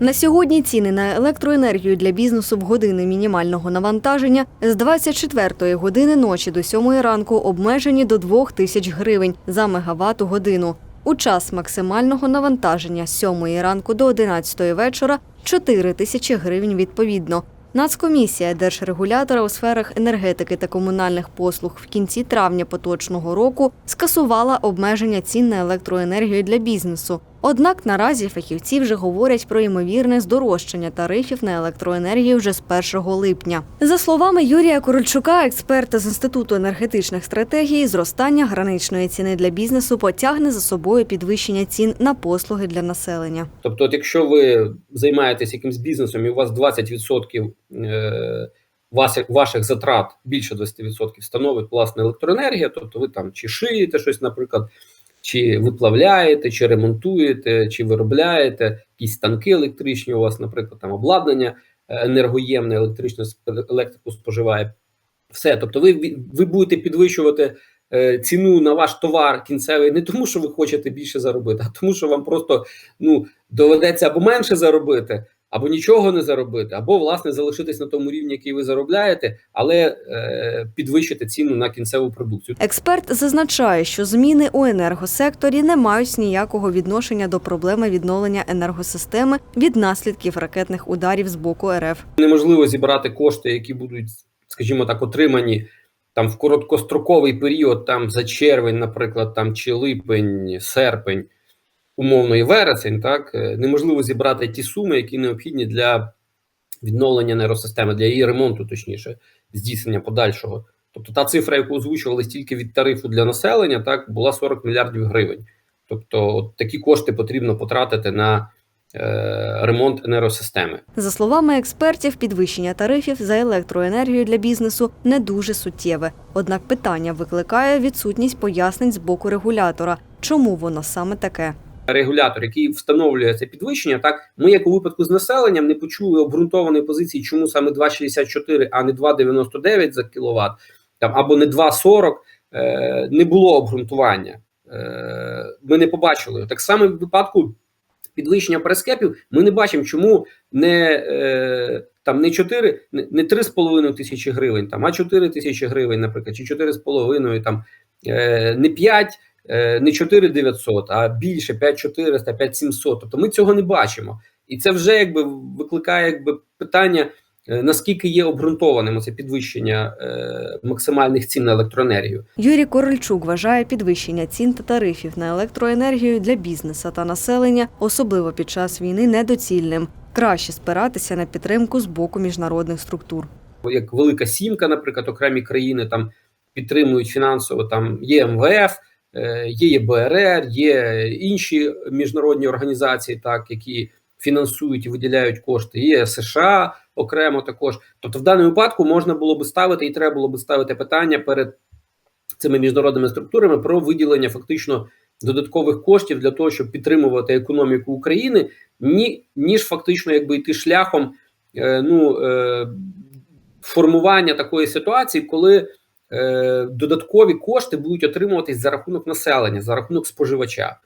На сьогодні ціни на електроенергію для бізнесу в години мінімального навантаження з 24 години ночі до 7 ранку обмежені до 2 тисяч гривень за мегаватт годину. У час максимального навантаження з 7 ранку до 11 вечора 4 тисячі гривень відповідно. Нацкомісія держрегулятора у сферах енергетики та комунальних послуг в кінці травня поточного року скасувала обмеження цін на електроенергію для бізнесу. Однак наразі фахівці вже говорять про ймовірне здорожчання тарифів на електроенергію вже з 1 липня. За словами Юрія Корольчука, експерта з інституту енергетичних стратегій, зростання граничної ціни для бізнесу потягне за собою підвищення цін на послуги для населення. Тобто, от якщо ви займаєтесь якимсь бізнесом і у вас 20% е, ваших, затрат більше 20% становить власне електроенергія, тобто ви там чи шиєте щось, наприклад, чи виплавляєте, чи ремонтуєте, чи виробляєте якісь станки електричні. У вас, наприклад, там обладнання е, енергоємне, електричну електрику споживає. Все, тобто, ви, ви будете підвищувати е, ціну на ваш товар кінцевий не тому, що ви хочете більше заробити, а тому, що вам просто ну доведеться або менше заробити, або нічого не заробити, або власне залишитись на тому рівні, який ви заробляєте, але е, підвищити ціну на кінцеву продукцію. Експерт зазначає, що зміни у енергосекторі не мають ніякого відношення до проблеми відновлення енергосистеми від наслідків ракетних ударів з боку РФ. Неможливо зібрати кошти, які будуть, скажімо так, отримані там в короткостроковий період, там за червень, наприклад, там чи липень, серпень, умовно і вересень. Так Е, неможливо зібрати ті суми, які необхідні для відновлення нейросистеми, для її ремонту, точніше, здійснення подальшого. Тобто та цифра, яку озвучували тільки від тарифу для населення, так була 40 мільярдів гривень. Тобто, от такі кошти потрібно потратити на е, ремонт енергосистеми. За словами експертів, підвищення тарифів за електроенергію для бізнесу не дуже суттєве. Однак питання викликає відсутність пояснень з боку регулятора, чому воно саме таке. Регулятор, який встановлює це підвищення, так ми, як у випадку з населенням, не почули обґрунтованої позиції, чому саме 2,64, а не 2,99 за кіловат, там або не 2,40, е, не було обґрунтування. Е, ми не побачили. Так само в випадку підвищення прескепів, ми не бачимо, чому не е, там не 4, не, не 3,5 тисячі гривень, там, а 4 тисячі гривень, наприклад, чи 4,5, там, е, не 5, е, не 4900, а більше 5400, 5700. Тобто ми цього не бачимо. І це вже якби викликає якби питання, е, наскільки є обґрунтованим це підвищення е, максимальних цін на електроенергію. Юрій Корольчук вважає підвищення цін та тарифів на електроенергію для бізнесу та населення, особливо під час війни, недоцільним. Краще спиратися на підтримку з боку міжнародних структур. як Велика Сімка, наприклад, окремі країни там підтримують фінансово. Там є МВФ, е, є ЄБРР, є інші міжнародні організації, так які фінансують і виділяють кошти. Є США окремо також. Тобто, в даному випадку можна було би ставити і треба було би ставити питання перед цими міжнародними структурами про виділення фактично додаткових коштів для того, щоб підтримувати економіку України, ні ніж фактично якби йти шляхом е, ну, е, формування такої ситуації, коли е, додаткові кошти будуть отримуватись за рахунок населення, за рахунок споживача.